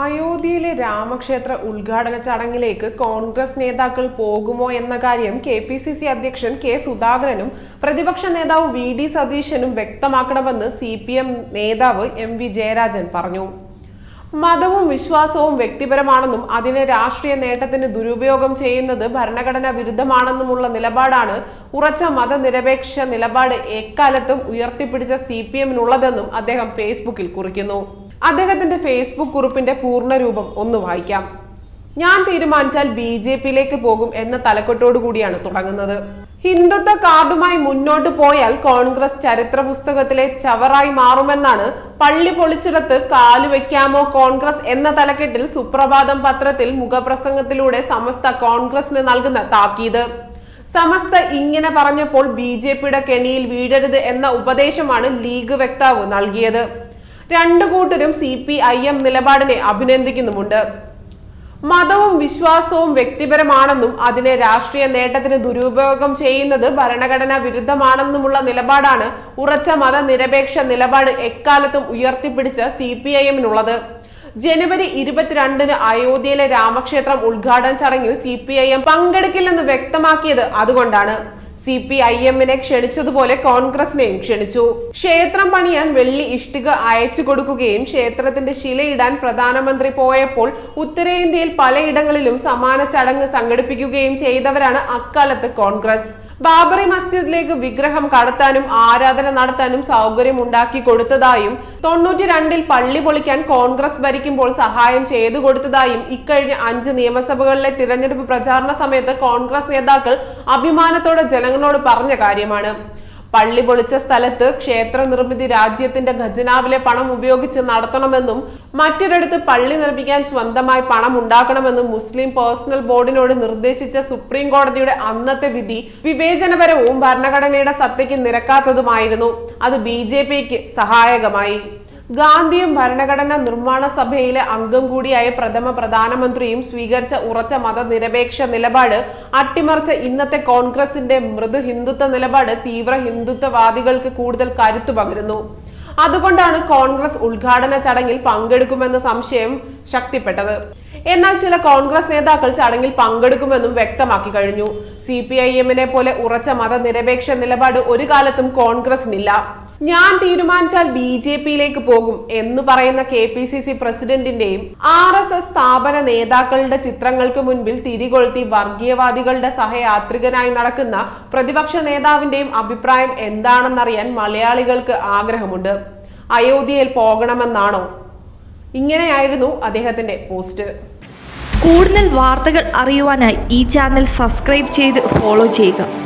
അയോധ്യയിലെ രാമക്ഷേത്ര ഉദ്ഘാടന ചടങ്ങിലേക്ക് കോൺഗ്രസ് നേതാക്കൾ പോകുമോ എന്ന കാര്യം കെ പി സി സി അധ്യക്ഷൻ കെ സുധാകരനും പ്രതിപക്ഷ നേതാവ് വി ഡി സതീശനും വ്യക്തമാക്കണമെന്ന് സി പി എം നേതാവ് എം വി ജയരാജൻ പറഞ്ഞു. മതവും വിശ്വാസവും വ്യക്തിപരമാണെന്നും അതിനെ രാഷ്ട്രീയ നേട്ടത്തിന് ദുരുപയോഗം ചെയ്യുന്നത് ഭരണഘടനാ വിരുദ്ധമാണെന്നുമുള്ള നിലപാടാണ് ഉറച്ച മതനിരപേക്ഷ നിലപാട് എക്കാലത്തും ഉയർത്തിപ്പിടിച്ച സി പി എമ്മിനുള്ളതെന്നും അദ്ദേഹം ഫേസ്ബുക്കിൽ കുറിക്കുന്നു. അദ്ദേഹത്തിന്റെ ഫേസ്ബുക്ക് കുറിപ്പിന്റെ പൂർണരൂപം ഒന്ന് വായിക്കാം. ഞാൻ തീരുമാനിച്ചാൽ ബി ജെ പിയിലേക്ക് പോകും എന്ന തലക്കെട്ടോടു കൂടിയാണ് തുടങ്ങുന്നത്. ഹിന്ദുത്വ കാർഡുമായി മുന്നോട്ട് പോയാൽ കോൺഗ്രസ് ചരിത്ര പുസ്തകത്തിലെ ചവറായി മാറുമെന്നാണ് പള്ളി പൊളിച്ചിടത്ത് കാൽ വെക്കാമോ കോൺഗ്രസ് എന്ന തലക്കെട്ടിൽ സുപ്രഭാതം പത്രത്തിൽ മുഖപ്രസംഗത്തിലൂടെ സമസ്ത കോൺഗ്രസിന് നൽകുന്ന താക്കീത്. സമസ്ത ഇങ്ങനെ പറഞ്ഞപ്പോൾ ബി ജെ പിയുടെ കെണിയിൽ വീഴരുത് എന്ന ഉപദേശമാണ് ലീഗ് വക്താവ് നൽകിയത്. രണ്ടു കൂട്ടരും സി പി ഐ എം നിലപാടിനെ അഭിനന്ദിക്കുന്നുമുണ്ട്. മതവും വിശ്വാസവും വ്യക്തിപരമാണെന്നും അതിനെ രാഷ്ട്രീയ നേട്ടത്തിന് ദുരുപയോഗം ചെയ്യുന്നത് ഭരണഘടനാ വിരുദ്ധമാണെന്നുമുള്ള നിലപാടാണ് ഉറച്ച മതനിരപേക്ഷ നിലപാട് എക്കാലത്തും ഉയർത്തിപ്പിടിച്ച സി പി ഐ എമ്മിനുള്ളത്. ജനുവരി ഇരുപത്തിരണ്ടിന് അയോധ്യയിലെ രാമക്ഷേത്രം ഉദ്ഘാടന ചടങ്ങിൽ സി പി ഐ എം പങ്കെടുക്കില്ലെന്ന് വ്യക്തമാക്കിയത് അതുകൊണ്ടാണ്. സി പി ഐ എമ്മിനെ ക്ഷണിച്ചതുപോലെ കോൺഗ്രസിനെയും ക്ഷണിച്ചു. ക്ഷേത്രം പണിയാൻ വെള്ളി ഇഷ്ടിക അയച്ചു കൊടുക്കുകയും ക്ഷേത്രത്തിന്റെ ശിലയിടാൻ പ്രധാനമന്ത്രി പോയപ്പോൾ ഉത്തരേന്ത്യയിൽ പലയിടങ്ങളിലും സമാന ചടങ്ങ് സംഘടിപ്പിക്കുകയും ചെയ്തവരാണ് അക്കാലത്ത് കോൺഗ്രസ്. ബാബറി മസ്ജിദിലേക്ക് വിഗ്രഹം കടത്താനും ആരാധന നടത്താനും സൗകര്യം ഉണ്ടാക്കി കൊടുത്തതായും തൊണ്ണൂറ്റി രണ്ടിൽ പള്ളി പൊളിക്കാൻ കോൺഗ്രസ് ഭരിക്കുമ്പോൾ സഹായം ചെയ്തു കൊടുത്തതായും ഇക്കഴിഞ്ഞ അഞ്ച് നിയമസഭകളിലെ തിരഞ്ഞെടുപ്പ് പ്രചാരണ സമയത്ത് കോൺഗ്രസ് നേതാക്കൾ അഭിമാനത്തോടെ ജനങ്ങളോട് പറഞ്ഞ കാര്യമാണ്. പള്ളി പൊളിച്ച സ്ഥലത്ത് ക്ഷേത്ര നിർമ്മിതി രാജ്യത്തിന്റെ ഖജനാവിലെ പണം ഉപയോഗിച്ച് നടത്തണമെന്നും മറ്റൊരിടത്ത് പള്ളി നിർമ്മിക്കാൻ സ്വന്തമായി പണം ഉണ്ടാക്കണമെന്നും മുസ്ലിം പേഴ്സണൽ ബോർഡിനോട് നിർദ്ദേശിച്ച സുപ്രീം കോടതിയുടെ അന്നത്തെ വിധി വിവേചനപരവും ഭരണഘടനയുടെ സത്തയ്ക്ക് നിരക്കാത്തതുമായിരുന്നു. അത് ബി സഹായകമായി. ഗാന്ധിയും ഭരണഘടനാ നിർമ്മാണ സഭയിലെ അംഗം കൂടിയായ പ്രഥമ പ്രധാനമന്ത്രിയും സ്വീകരിച്ച ഉറച്ച മതനിരപേക്ഷ നിലപാട് അട്ടിമറിച്ച ഇന്നത്തെ കോൺഗ്രസിന്റെ മൃദു ഹിന്ദുത്വ നിലപാട് തീവ്ര ഹിന്ദുത്വവാദികൾക്ക് കൂടുതൽ കരുത്തു പകരുന്നു. അതുകൊണ്ടാണ് കോൺഗ്രസ് ഉദ്ഘാടന ചടങ്ങിൽ പങ്കെടുക്കുമെന്ന സംശയം ശക്തിപ്പെട്ടത്. എന്നാൽ ചില കോൺഗ്രസ് നേതാക്കൾ ചടങ്ങിൽ പങ്കെടുക്കുമെന്നും വ്യക്തമാക്കി കഴിഞ്ഞു. സി പി ഐ എമ്മിനെ പോലെ ഉറച്ച മതനിരപേക്ഷ നിലപാട് ഒരു കാലത്തും കോൺഗ്രസിനില്ല. ഞാൻ തീരുമാനിച്ചാൽ ബി ജെ പിയിലേക്ക് പോകും എന്ന് പറയുന്ന കെ പി സി സി പ്രസിഡന്റിന്റെയും ആർ എസ് എസ് സ്ഥാപന നേതാക്കളുടെ ചിത്രങ്ങൾക്ക് മുൻപിൽ തിരികൊളുത്തി വർഗീയവാദികളുടെ സഹയാത്രികനായി നടക്കുന്ന പ്രതിപക്ഷ നേതാവിന്റെയും അഭിപ്രായം എന്താണെന്നറിയാൻ മലയാളികൾക്ക് ആഗ്രഹമുണ്ട്. അയോധ്യയിൽ പോകണമെന്നാണോ? ഇങ്ങനെയായിരുന്നു അദ്ദേഹത്തിന്റെ പോസ്റ്റ്. കൂടുതൽ വാർത്തകൾ അറിയുവാനായി ഈ ചാനൽ സബ്സ്ക്രൈബ് ചെയ്ത് ഫോളോ ചെയ്യുക.